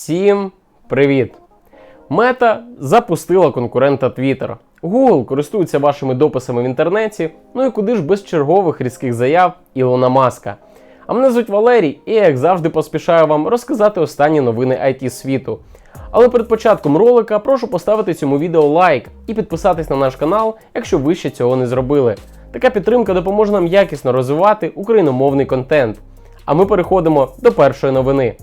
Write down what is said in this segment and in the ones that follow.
Всім привіт! Мета запустила конкурента Twitter. Google користується вашими дописами в інтернеті, ну і куди ж без чергових різких заяв Ілона Маска. А мене звуть Валерій, і я, як завжди, поспішаю вам розказати останні новини IT світу. Але перед початком ролика прошу поставити цьому відео лайк і підписатись на наш канал, якщо ви ще цього не зробили. Така підтримка допоможе нам якісно розвивати україномовний контент. А ми переходимо до першої новини.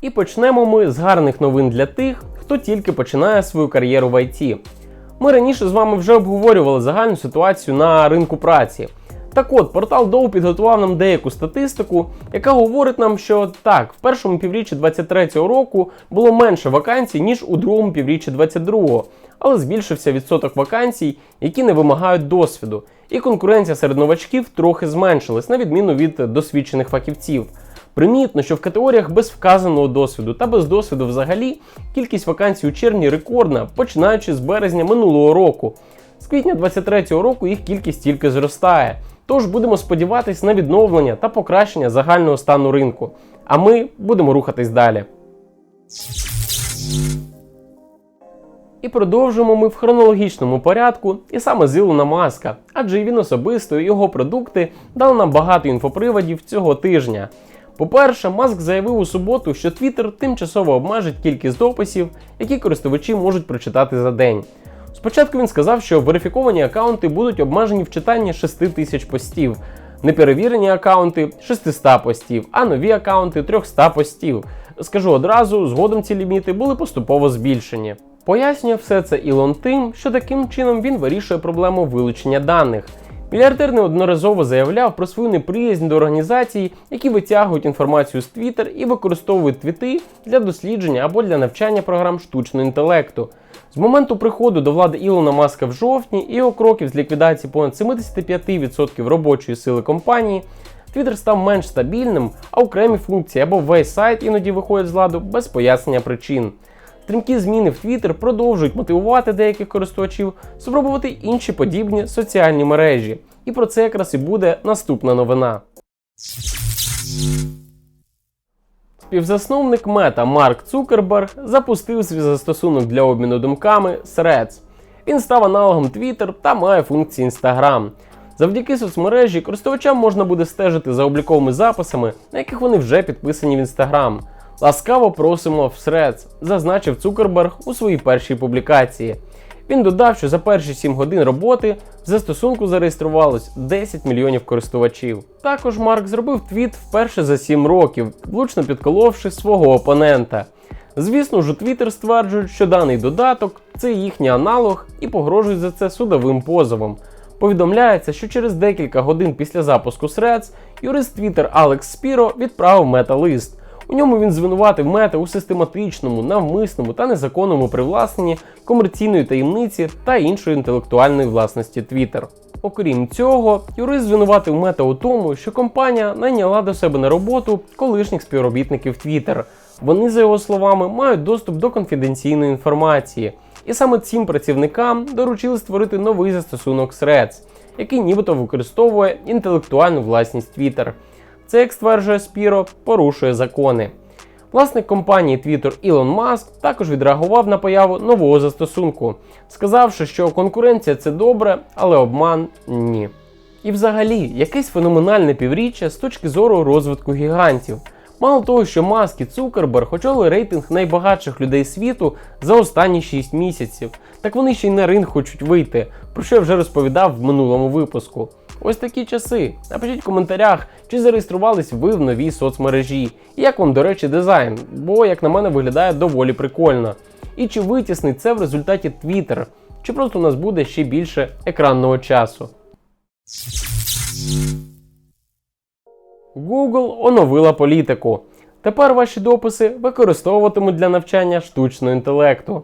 І почнемо ми з гарних новин для тих, хто тільки починає свою кар'єру в IT. Ми раніше з вами вже обговорювали загальну ситуацію на ринку праці. Так от, портал Dow підготував нам деяку статистику, яка говорить нам, що так, в першому півріччі 2023 року було менше вакансій, ніж у другому півріччі 2022, але збільшився відсоток вакансій, які не вимагають досвіду, і конкуренція серед новачків трохи зменшилась, на відміну від досвідчених фахівців. Примітно, що в категоріях без вказаного досвіду та без досвіду взагалі кількість вакансій у червні рекордна, починаючи з березня минулого року. З квітня 2023 року їх кількість тільки зростає. Тож будемо сподіватись на відновлення та покращення загального стану ринку. А ми будемо рухатись далі. І продовжуємо ми в хронологічному порядку, і саме з Ілона Маска, адже він особисто і його продукти дали нам багато інфоприводів цього тижня. По-перше, Маск заявив у суботу, що Twitter тимчасово обмежить кількість дописів, які користувачі можуть прочитати за день. Спочатку він сказав, що верифіковані аккаунти будуть обмежені в читанні 6 тисяч постів, неперевірені аккаунти 600 постів, а нові аккаунти 300 постів. Скажу одразу, згодом ці ліміти були поступово збільшені. Пояснює все це Ілон тим, що таким чином він вирішує проблему вилучення даних. Мільярдер неодноразово заявляв про свою неприязнь до організацій, які витягують інформацію з Twitter і використовують твіти для дослідження або для навчання програм штучного інтелекту. З моменту приходу до влади Ілона Маска в жовтні і його кроків з ліквідації понад 75% робочої сили компанії, Twitter став менш стабільним, а окремі функції або весь сайт іноді виходять з ладу без пояснення причин. Стрімкі зміни в Twitter продовжують мотивувати деяких користувачів спробувати інші подібні соціальні мережі. І про це якраз і буде наступна новина. Співзасновник мета Марк Цукерберг запустив свій застосунок для обміну думками Threads. Він став аналогом Twitter та має функції Instagram. Завдяки соцмережі користувачам можна буде стежити за обліковими записами, на яких вони вже підписані в Instagram. Ласкаво просимо в Threads, зазначив Цукерберг у своїй першій публікації. Він додав, що за перші 7 годин роботи в застосунку зареєструвалось 10 мільйонів користувачів. Також Марк зробив твіт вперше за 7 років, влучно підколовши свого опонента. Звісно ж, у Twitter стверджують, що даний додаток це їхній аналог і погрожують за це судовим позовом. Повідомляється, що через декілька годин після запуску Threads юрист Twitter Алекс Спіро відправив мета-лист. У ньому він звинуватив мета у систематичному, навмисному та незаконному привласненні комерційної таємниці та іншої інтелектуальної власності Twitter. Окрім цього, юрист звинуватив мета у тому, що компанія найняла до себе на роботу колишніх співробітників Twitter. Вони, за його словами, мають доступ до конфіденційної інформації. І саме цим працівникам доручили створити новий застосунок Threads, який нібито використовує інтелектуальну власність Twitter. Це, як стверджує Спіро, порушує закони. Власник компанії Twitter Ілон Маск також відреагував на появу нового застосунку, сказавши, що конкуренція це добре, але обман ні. І взагалі, якесь феноменальне півріччя з точки зору розвитку гігантів. Мало того, що Маск і Цукерберг очолили рейтинг найбагатших людей світу за останні 6 місяців, так вони ще й на ринг хочуть вийти, про що я вже розповідав в минулому випуску. Ось такі часи. Напишіть в коментарях, чи зареєструвались ви в новій соцмережі, і як вам, до речі, дизайн, бо, як на мене, виглядає доволі прикольно. І чи витіснить це в результаті Twitter, чи просто у нас буде ще більше екранного часу. Google оновила політику. Тепер ваші дописи використовуватимуть для навчання штучного інтелекту.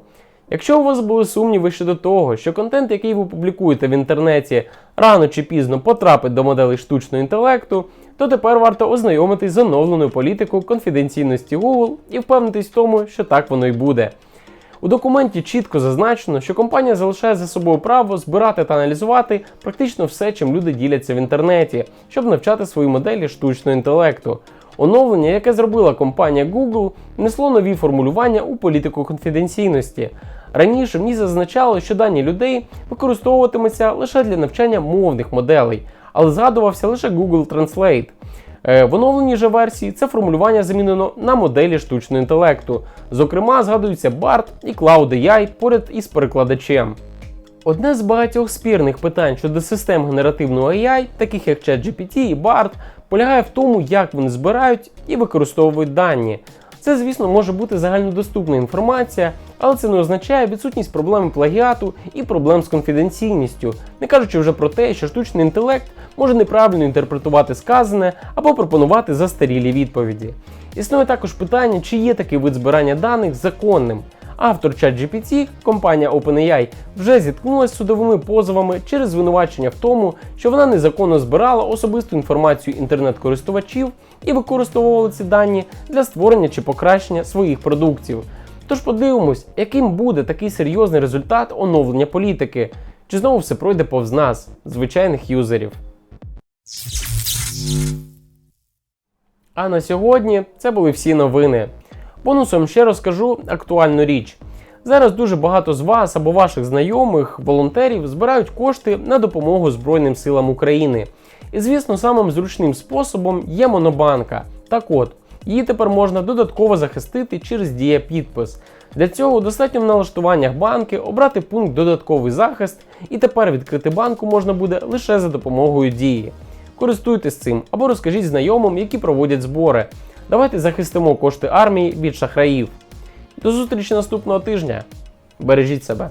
Якщо у вас були сумніви щодо того, що контент, який ви публікуєте в інтернеті, рано чи пізно потрапить до моделей штучного інтелекту, то тепер варто ознайомитись з оновленою політикою конфіденційності Google і впевнитись в тому, що так воно й буде. У документі чітко зазначено, що компанія залишає за собою право збирати та аналізувати практично все, чим люди діляться в інтернеті, щоб навчати свої моделі штучного інтелекту. Оновлення, яке зробила компанія Google, внесло нові формулювання у політику конфіденційності. Раніше в ній зазначало, що дані людей використовуватимуться лише для навчання мовних моделей, але згадувався лише Google Translate. Е, В оновленій же версії це формулювання замінено на моделі штучного інтелекту. Зокрема, згадуються BART і Cloud AI поряд із перекладачем. Одне з багатьох спірних питань щодо систем генеративного AI, таких як ChatGPT і BART, полягає в тому, як вони збирають і використовують дані. Це, звісно, може бути загальнодоступна інформація, але це не означає відсутність проблеми плагіату і проблем з конфіденційністю, не кажучи вже про те, що штучний інтелект може неправильно інтерпретувати сказане або пропонувати застарілі відповіді. Існує також питання, чи є такий вид збирання даних законним. Автор ChatGPT, компанія OpenAI, вже зіткнулася з судовими позовами через звинувачення в тому, що вона незаконно збирала особисту інформацію інтернет-користувачів і використовувала ці дані для створення чи покращення своїх продуктів. Тож подивимось, яким буде такий серйозний результат оновлення політики, чи знову все пройде повз нас, звичайних юзерів. А на сьогодні це були всі новини. Бонусом ще розкажу актуальну річ. Зараз дуже багато з вас або ваших знайомих, волонтерів збирають кошти на допомогу Збройним силам України. І звісно, самим зручним способом є Монобанка. Так от, її тепер можна додатково захистити через дія підпис. Для цього достатньо в налаштуваннях банки обрати пункт Додатковий захист, і тепер відкрити банку можна буде лише за допомогою дії. Користуйтесь цим або розкажіть знайомим, які проводять збори. Давайте захистимо кошти армії від шахраїв. До зустрічі наступного тижня. Бережіть себе.